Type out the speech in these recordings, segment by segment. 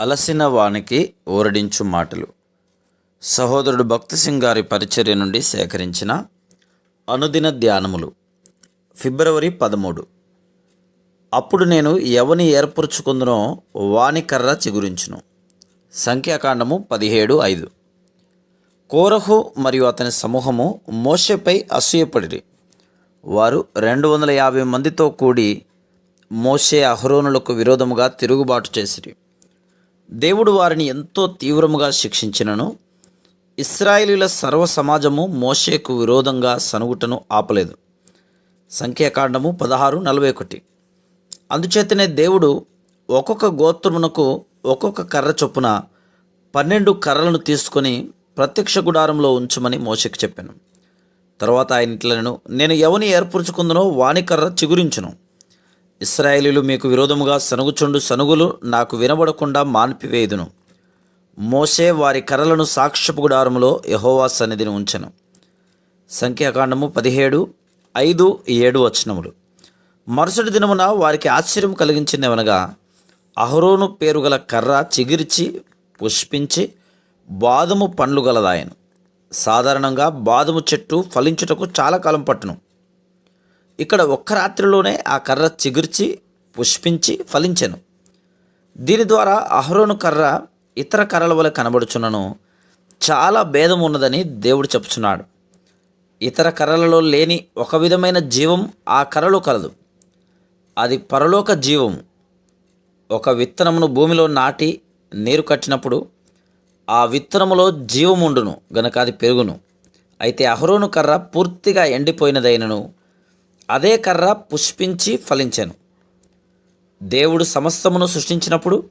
అలసిన వానికి ఊరడించు మాటలు. సహోదరుడు భక్తి సింగ్ గారి పరిచర్య నుండి సేకరించిన అనుదిన ధ్యానములు. ఫిబ్రవరి పదమూడు. అప్పుడు నేను ఎవని ఏర్పరుచుకుందునో వాని కర్ర చిగురించును. సంఖ్యాకాండము పదిహేడు ఐదు. కోరహు మరియు అతని సమూహము మోషేపై అసూయపడిరి. వారు రెండు వందల యాభై మందితో కూడి మోషే అహరోనులకు విరోధముగా తిరుగుబాటు చేసిరి. దేవుడు వారిని ఎంతో తీవ్రముగా శిక్షించినను. ఇస్రాయేలీల సర్వ సమాజము మోషేకు విరోధంగా సనుగుటను ఆపలేదు. సంఖ్యాకాండము పదహారు నలభై ఒకటి. అందుచేతనే దేవుడు ఒక్కొక్క గోత్రమునకు ఒక్కొక్క కర్ర చొప్పున పన్నెండు కర్రలను తీసుకొని ప్రత్యక్ష గుడారంలో ఉంచమని మోషకు చెప్పాను. తర్వాత ఆయన ఇట్లను నేను ఎవని ఏర్పరచుకుందనో వాణి కర్ర చిగురించును. ఇస్రాయేలీలు మీకు విరోధముగా సనుగుచుండు సనుగులు నాకు వినబడకుండా మాన్పివేయుదును. మోసే వారి కర్రలను సాక్ష్యపు గుడారములో యహోవా సన్నిధిని ఉంచెను. సంఖ్యాకాండము పదిహేడు ఐదు ఏడు వచనములు. మరుసటి దినమున వారికి ఆశ్చర్యం కలిగించిందేమనగా అహరోను పేరు గల కర్ర చిగిర్చి పుష్పించి బాదము పండ్లు గలదాయను. సాధారణంగా బాదము చెట్టు ఫలించుటకు చాలా కాలం పట్టును. ఇక్కడ ఒక్క రాత్రిలోనే ఆ కర్ర చిగుర్చి పుష్పించి ఫలించెను. దీని ద్వారా అహరోను కర్ర ఇతర కర్రల వలె కనబడుచున్నను. చాలా భేదం ఉన్నదని దేవుడు చెప్తున్నాడు ఇతర కర్రలలో లేని ఒక విధమైన జీవం ఆ కర్రలో కలదు. అది పరలోక జీవం. ఒక విత్తనమును భూమిలో నాటి నీరు కట్టినప్పుడు ఆ విత్తనములో జీవముండును గనక అది పెరుగును. అయితే అహరోను కర్ర పూర్తిగా ఎండిపోయినదైనను. అదే కర్ర పుష్పించి ఫలించెను. దేవుడు సమస్తమును సృష్టించినప్పుడు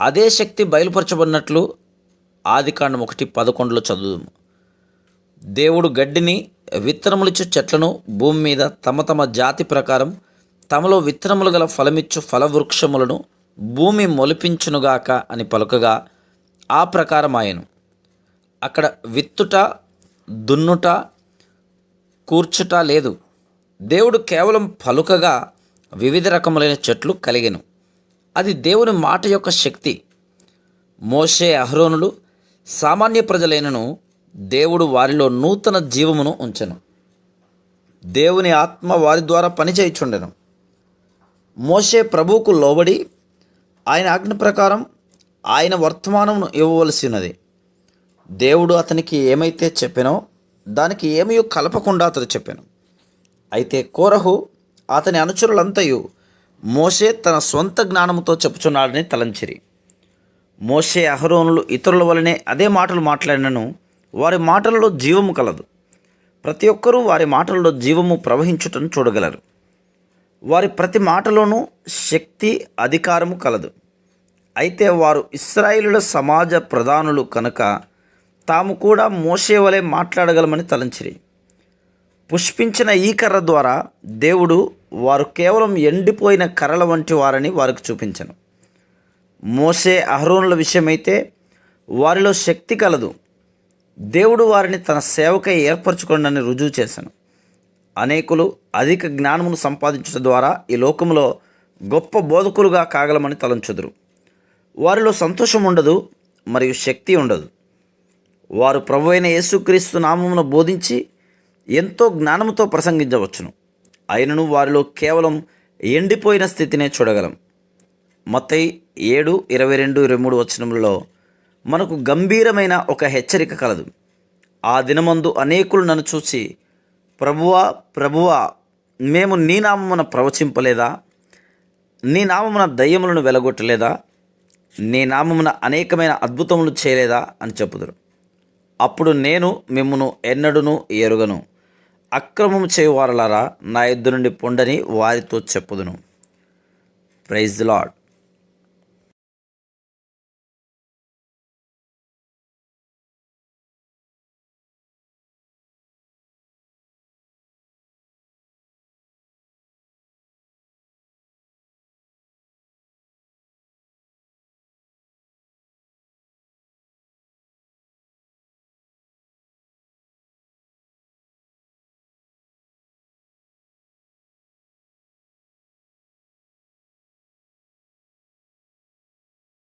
అదే శక్తి బయలుపరచబడినట్లు ఆదికాండం ఒకటి పదకొండులో చదువుము దేవుడు గడ్డిని విత్తనములిచ్చు చెట్లను భూమి మీద తమ తమ జాతి ప్రకారం తమలో విత్తనములు గల ఫలమిచ్చు ఫలవృక్షములను భూమి మొలిపించునుగాక అని పలుకగా ఆ ప్రకారం ఆయను అక్కడ విత్తుట దున్నుట కూర్చుట లేదు. దేవుడు కేవలం పలుకగా వివిధ రకములైన చెట్లు కలిగెను. అది దేవుని మాట యొక్క శక్తి. మోషే అహరోనులు సామాన్య ప్రజలైనను దేవుడు వారిలో నూతన జీవమును ఉంచెను. దేవుని ఆత్మ వారి ద్వారా పనిచేయుచుండెను. మోషే ప్రభువుకు లోబడి ఆయన ఆజ్ఞ ప్రకారం ఆయన వర్తమానమును ఇవ్వవలసి ఉన్నది దేవుడు అతనికి ఏమైతే చెప్పానో దానికి ఏమీ కలపకుండా అతడు చెప్పాను. అయితే కోరహు అతని అనుచరులంతయు మోషే తన సొంత జ్ఞానముతో చెప్పుచున్నాడని తలంచిరి. మోషే అహరోనులు ఇతరుల వలనే అదే మాటలు మాట్లాడినను వారి మాటలలో జీవము కలదు. ప్రతి ఒక్కరూ వారి మాటలలో జీవము ప్రవహించుటను చూడగలరు. వారి ప్రతి మాటలోనూ శక్తి అధికారము కలదు. అయితే వారు ఇస్రాయిలుల సమాజ ప్రధానులు కనుక తాము కూడా మోసే వలె మాట్లాడగలమని తలంచిరి. పుష్పించిన ఈ కర్ర ద్వారా దేవుడు వారు కేవలం ఎండిపోయిన కర్రల వంటి వారని వారికి చూపించను. మోసే అహరోనుల విషయమైతే వారిలో శక్తి కలదు. దేవుడు వారిని తన సేవకై ఏర్పరచుకోండి రుజువు చేశాను. అనేకులు అధిక జ్ఞానమును సంపాదించడం ద్వారా ఈ లోకంలో గొప్ప బోధకులుగా కాగలమని తలంచుదురు. వారిలో సంతోషం ఉండదు మరియు శక్తి ఉండదు. వారు ప్రభు అయిన యేసుక్రీస్తు నామమును బోధించి ఎంతో జ్ఞానముతో ప్రసంగించవచ్చును. అయినను వారిలో కేవలం ఎండిపోయిన స్థితినే చూడగలం. మొత్తై ఏడు ఇరవై రెండు ఇరవై మూడు వచనంలో మనకు గంభీరమైన ఒక హెచ్చరిక కలదు. ఆ దినమందు అనేకులు నన్ను చూసి ప్రభువా ప్రభువా మేము నీ నామమున ప్రవచింపలేదా? నీ నామమున దయ్యములను వెలగొట్టలేదా? నీ నామమున అనేకమైన అద్భుతములు చేయలేదా? అని చెప్పుదురు. అప్పుడు నేను మిమ్మను ఎన్నడును ఎరుగను. అక్రమం చేయువారలారా నా ఇద్దరు నుండి పొండని వారితో చెప్పుదును. Praise the lord